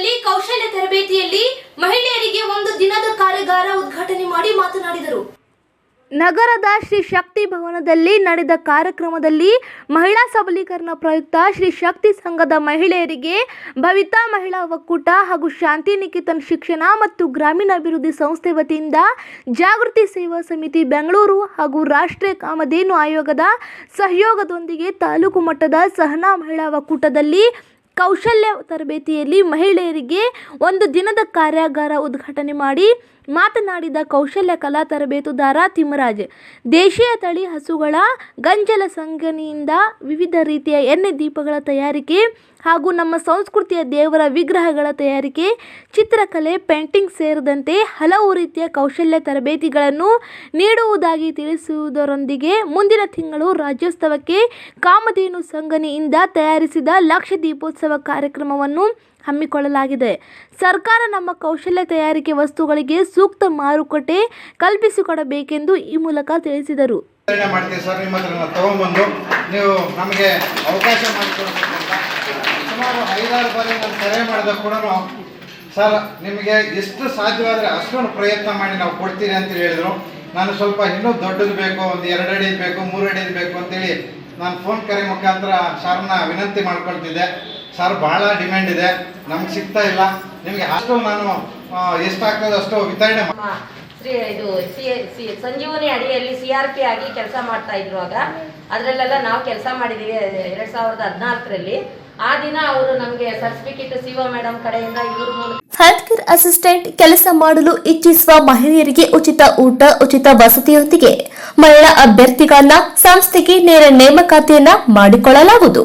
ನಗರದಲ್ಲಿ ಕೌಶಲ್ಯ ತರಬೇತಿಯಲ್ಲಿ ಮಹಿಳೆಯರಿಗೆ ಒಂದು ದಿನದ ಕಾರ್ಯಾಗಾರ ಉದ್ಘಾಟನೆ ಮಾಡಿ ಮಾತನಾಡಿದರು. ನಗರದ ಶ್ರೀ ಶಕ್ತಿ ಭವನದಲ್ಲಿ ನಡೆದ ಕಾರ್ಯಕ್ರಮದಲ್ಲಿ ಮಹಿಳಾ ಸಬಲೀಕರಣ ಪ್ರಯುಕ್ತ ಶ್ರೀ ಶಕ್ತಿ ಸಂಘದ ಮಹಿಳೆಯರಿಗೆ ಭವಿತಾ ಮಹಿಳಾ ಒಕ್ಕೂಟ ಹಾಗೂ ಶಾಂತಿ ನಿಕೇತನ್ ಶಿಕ್ಷಣ ಮತ್ತು ಗ್ರಾಮೀಣಾಭಿವೃದ್ಧಿ ಸಂಸ್ಥೆ ವತಿಯಿಂದ ಜಾಗೃತಿ ಸೇವಾ ಸಮಿತಿ ಬೆಂಗಳೂರು ಹಾಗೂ ರಾಷ್ಟ್ರೀಯ ಕಾಮಧೇನು ಆಯೋಗದ ಸಹಯೋಗದೊಂದಿಗೆ ತಾಲೂಕು ಮಟ್ಟದ ಸಹನಾ ಮಹಿಳಾ ಒಕ್ಕೂಟದಲ್ಲಿ ಕೌಶಲ್ಯ ತರಬೇತಿಯಲ್ಲಿ ಮಹಿಳೆಯರಿಗೆ ಒಂದು ದಿನದ ಕಾರ್ಯಾಗಾರ ಉದ್ಘಾಟನೆ ಮಾಡಿ ಮಾತನಾಡಿದ ಕೌಶಲ್ಯ ಕಲಾ ತರಬೇತುದಾರ ತಿಮ್ಮರಾಜ್. ದೇಶೀಯ ತಳಿ ಹಸುಗಳ ಗಂಜಲ ಸಂಗನಿಯಿಂದ ವಿವಿಧ ರೀತಿಯ ಎಣ್ಣೆ ದೀಪಗಳ ತಯಾರಿಕೆ ಹಾಗೂ ನಮ್ಮ ಸಂಸ್ಕೃತಿಯ ದೇವರ ವಿಗ್ರಹಗಳ ತಯಾರಿಕೆ, ಚಿತ್ರಕಲೆ, ಪೇಂಟಿಂಗ್ ಸೇರಿದಂತೆ ಹಲವು ರೀತಿಯ ಕೌಶಲ್ಯ ತರಬೇತಿಗಳನ್ನು ನೀಡುವುದಾಗಿ ತಿಳಿಸುವುದರೊಂದಿಗೆ ಮುಂದಿನ ತಿಂಗಳು ರಾಜ್ಯೋತ್ಸವಕ್ಕೆ ಕಾಮಧೇನು ಸಂಗನಿಯಿಂದ ತಯಾರಿಸಿದ ಲಕ್ಷ ದೀಪೋತ್ಸವ ಕಾರ್ಯಕ್ರಮವನ್ನು ಹಮ್ಮಿಕೊಳ್ಳಲಾಗಿದೆ. ಸರ್ಕಾರ ನಮ್ಮ ಕೌಶಲ್ಯ ತಯಾರಿಕೆ ವಸ್ತುಗಳಿಗೆ ಸೂಕ್ತ ಮಾರುಕಟ್ಟೆ ಕಲ್ಪಿಸಿಕೊಡಬೇಕೆಂದು ಈ ಮೂಲಕ ತಿಳಿಸಿದರು. ಸರ್ ನಿಮ್ಮ ಹತ್ರ ನಾವು ನಮಗೆ ಅವಕಾಶ ಸುಮಾರು ಐದಾರು ಬಾರಿ ಕರೆ ಮಾಡಿದಾಗ ಕೂಡ ಸರ್, ನಿಮಗೆ ಎಷ್ಟು ಸಾಧ್ಯವಾದರೆ ಅಷ್ಟೊಂದು ಪ್ರಯತ್ನ ಮಾಡಿ ನಾವು ಕೊಡ್ತೀನಿ ಅಂತ ಹೇಳಿದರು. ನಾನು ಸ್ವಲ್ಪ ಇನ್ನೂ ದೊಡ್ಡದು ಬೇಕು, ಒಂದು ಎರಡು ಅಡಿದು ಬೇಕು, ಮೂರು ಅಡಿದು ಬೇಕು ಅಂತೇಳಿ ನಾನು ಫೋನ್ ಕರೆ ಮುಖಾಂತರ ಸರ್ನ ವಿನಂತಿ ಮಾಡ್ಕೊಳ್ತಿದ್ದೆ. ಸರ್ ಬಹಳ ಡಿಮ್ಯಾಂಡ್ ಇದೆ. ನಮ್ಗೆ ಸಿಗ್ತಾ ಇಲ್ಲ. ನಿಮಗೆ ಅಷ್ಟು ನಾನು ಎಷ್ಟು ಎಷ್ಟಾಗ್ತದೆ ಅಷ್ಟು ವಿತರಣೆ ಶ್ರೀ ಇದು ಸಿ ಸಿ ಸಂಜೀವನಿ ಅಡಿಯಲ್ಲಿ ಸಿ ಆರ್ ಪಿ ಆಗಿ ಕೆಲಸ ಮಾಡ್ತಾ ಇದ್ರು ಆಗ. ಅದರಲ್ಲೆಲ್ಲ ನಾವು ಕೆಲಸ ಮಾಡಿದೀವಿ ಎರಡ್ ಸಾವಿರದ ಹದಿನಾಲ್ಕರಲ್ಲಿ. ಆ ದಿನ ಅವರು ನಮಗೆ ಸರ್ಟಿಫಿಕೇಟ್ ಸಿ ಒ ಮೇಡಮ್ ಕಡೆಯಿಂದ ಇವ್ರ ಮೂಲಕ ಹೆಲ್ತ್ ಕೇರ್ ಅಸಿಸ್ಟೆಂಟ್ ಕೆಲಸ ಮಾಡಲು ಇಚ್ಛಿಸುವ ಮಹಿಳೆಯರಿಗೆ ಉಚಿತ ಊಟ ಉಚಿತ ವಸತಿಯೊಂದಿಗೆ ಮಹಿಳಾ ಅಭ್ಯರ್ಥಿಗಳನ್ನ ಸಂಸ್ಥೆಗೆ ನೇರ ನೇಮಕಾತಿಯನ್ನ ಮಾಡಿಕೊಳ್ಳಲಾಗುವುದು.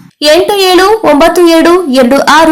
ಎಂಟು ಏಳು ಒಂಬತ್ತು ಏಳು ಎರಡು ಆರು